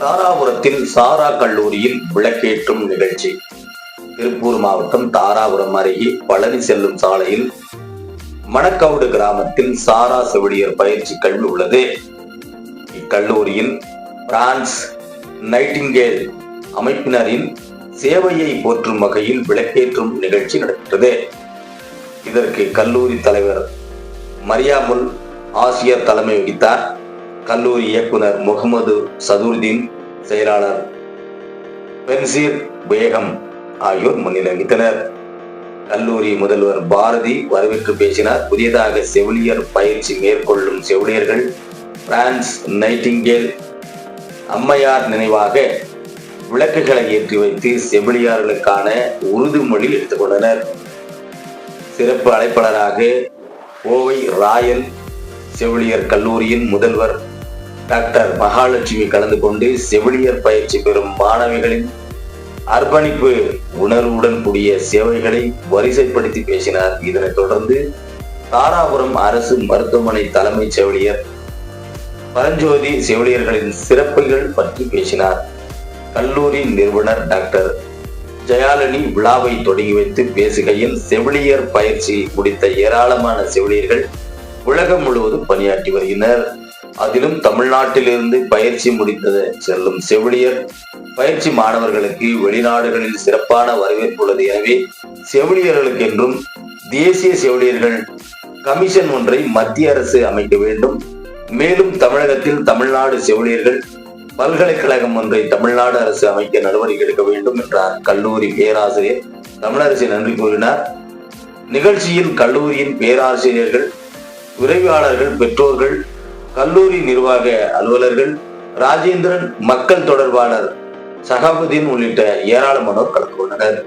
தாராபுரத்தில் சாரா கல்லூரியில் விளக்கேற்றும் நிகழ்ச்சி. திருப்பூர் மாவட்டம் தாராபுரம் அருகே பழனி செல்லும் சாலையில் மணக்கவுடு கிராமத்தில் சாரா செவிலியர் பயிற்சி கல்வி உள்ளது. இக்கல்லூரியில் பிரான்ஸ் நைட்டிங்கேல் அமைப்பினரின் சேவையை போற்றும் வகையில் விளக்கேற்றும் நிகழ்ச்சி நடைபெற்றது இதற்கு கல்லூரி தலைவர் மரியாமுல் ஆசிரியர் தலைமை வகித்தார். கல்லூரி இயக்குனர் முகமது சதுர்தீன் செயலாளர் பென்சீர் பேகம் ஆகியோர் முன்னிலை வகித்தனர். கல்லூரி முதல்வர் பாரதி வரவேற்று பேசினார். புதியதாக செவிலியர் பயிற்சி மேற்கொள்ளும் செவிலியர்கள் பிரான்ஸ் நைட்டிங்கேல் அம்மையார் நினைவாக விளக்குகளை ஏற்றி வைத்து செவிலியார்களுக்கான உறுதிமொழி எடுத்துக்கொண்டனர். சிறப்பு அழைப்பாளராக கோவை ராயல் செவிலியர் கல்லூரியின் முதல்வர் டாக்டர் மகாலட்சுமி கலந்து கொண்டு செவிலியர் பயிற்சி பெறும் மாணவிகளின் அர்ப்பணிப்பு உணர்வுடன் கூடிய சேவைகளை வரிசைப்படுத்தி பேசினார். இதனைத் தொடர்ந்து தாராபுரம் அரசு மருத்துவமனை தலைமைச் செவிலியர் பரஞ்சோதி செவிலியர்களின் சிறப்புகள் பற்றி பேசினார். கல்லூரி நிறுவனர் டாக்டர் ஜயாலினி விழாவை தொடங்கி வைத்து பேசுகையில் செவிலியர் பயிற்சி முடித்த ஏராளமான செவிலியர்கள் உலகம் முழுவதும் பணியாற்றி வருகின்றனர். அதிலும் தமிழ்நாட்டிலிருந்து பயிற்சி முடித்தது செல்லும் செவிலியர். பயிற்சி மாணவர்களுக்கு வெளிநாடுகளில் சிறப்பான வரவேற்பு உள்ளது. எனவே செவிலியர்களுக்கென்றும் தேசிய செவிலியர்கள் கமிஷன் ஒன்றை மத்திய அரசு அமைக்க வேண்டும். மேலும் தமிழகத்தில் தமிழ்நாடு செவிலியர்கள் பல்கலைக்கழகம் ஒன்றை தமிழ்நாடு அரசு அமைக்க நடவடிக்கை எடுக்க வேண்டும் என்றார் கல்லூரி பேராசிரியர் தமிழரசு நன்றி கூறினார். நிகழ்ச்சியில் கல்லூரியின் பேராசிரியர்கள் உதவியாளர்கள் பெற்றோர்கள் கல்லூரி நிர்வாக அலுவலர்கள் ராஜேந்திரன் மக்கள் தொடர்பாளர் சகாபுதீன் உள்ளிட்ட ஏராளமானோர் கலந்து கொண்டனர்.